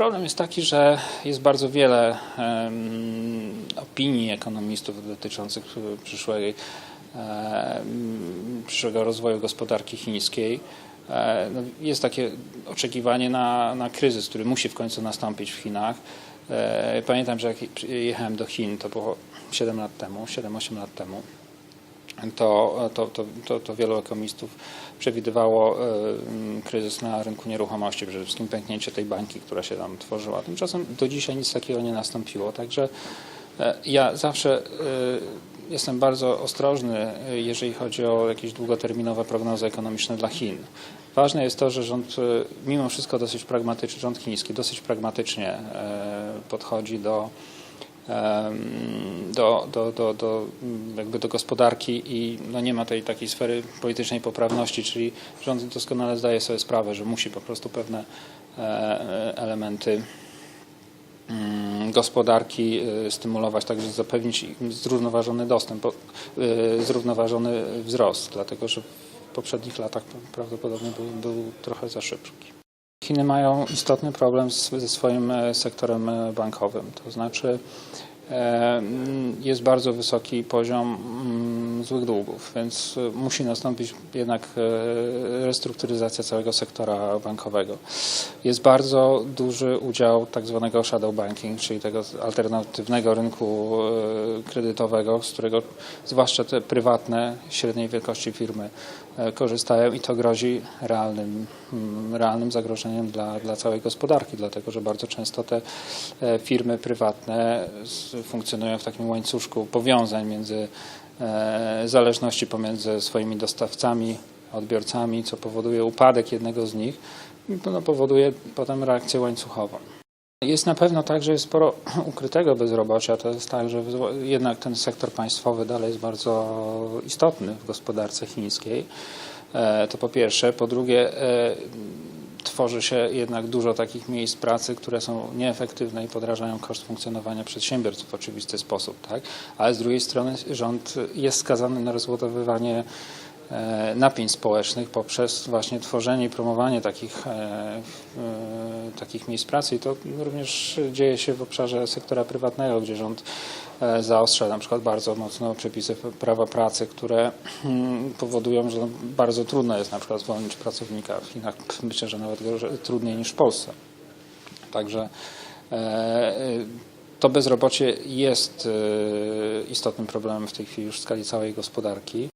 problem jest taki, że jest bardzo wiele opinii ekonomistów dotyczących przyszłej, przyszłego rozwoju gospodarki chińskiej. E, no, jest takie oczekiwanie na, na kryzys, który musi w końcu nastąpić w Chinach. E, Pamiętam, że jak jechałem do Chin, to było 7 lat temu, 7-8 lat temu to, to, to, to, wielu ekonomistów przewidywało e, m, kryzys na rynku nieruchomości, przede wszystkim pęknięcie tej bańki, która się tam tworzyła. Tymczasem do dzisiaj nic takiego nie nastąpiło, także e, ja zawsze e, jestem bardzo ostrożny, jeżeli chodzi o jakieś długoterminowe prognozy ekonomiczne dla Chin. Ważne jest to, że rząd mimo wszystko dosyć pragmatycznie, rząd chiński dosyć pragmatycznie podchodzi do do, do, do, do, jakby do gospodarki i no nie ma tej takiej sfery politycznej poprawności, czyli rząd doskonale zdaje sobie sprawę, że musi po prostu pewne e, elementy mm, gospodarki e, stymulować, także zapewnić im zrównoważony dostęp, e, zrównoważony wzrost, dlatego że w poprzednich latach prawdopodobnie był, był trochę za szybki. Chiny mają istotny problem z, ze swoim e, sektorem e, bankowym, to znaczy e, jest bardzo wysoki poziom złych długów, więc e, musi nastąpić jednak e, restrukturyzacja całego sektora bankowego. Jest bardzo duży udział tak zwanego shadow banking, czyli tego alternatywnego rynku e, kredytowego, z którego zwłaszcza te prywatne, średniej wielkości firmy korzystają i to grozi realnym, mm, realnym zagrożeniem dla, dla całej gospodarki, dlatego że bardzo często te firmy prywatne funkcjonują w takim łańcuszku powiązań między zależności pomiędzy swoimi dostawcami, odbiorcami, co powoduje upadek jednego z nich, no, powoduje potem reakcję łańcuchową. Jest na pewno tak, że jest sporo ukrytego bezrobocia. To jest tak, że jednak ten sektor państwowy dalej jest bardzo istotny w gospodarce chińskiej. E, To po pierwsze. Po drugie, e, tworzy się jednak dużo takich miejsc pracy, które są nieefektywne i podrażają koszt funkcjonowania przedsiębiorstw w oczywisty sposób. Tak? Ale z drugiej strony rząd jest skazany na rozładowywanie napięć społecznych poprzez właśnie tworzenie i promowanie takich, e, e, takich miejsc pracy i to również dzieje się w obszarze sektora prywatnego, gdzie rząd e, zaostrza na przykład bardzo mocno przepisy prawa pracy, które mm, powodują, że no, bardzo trudno jest na przykład zwolnić pracownika. W Chinach myślę, że nawet trudniej niż w Polsce. Także e, to bezrobocie jest e, istotnym problemem w tej chwili już w skali całej gospodarki.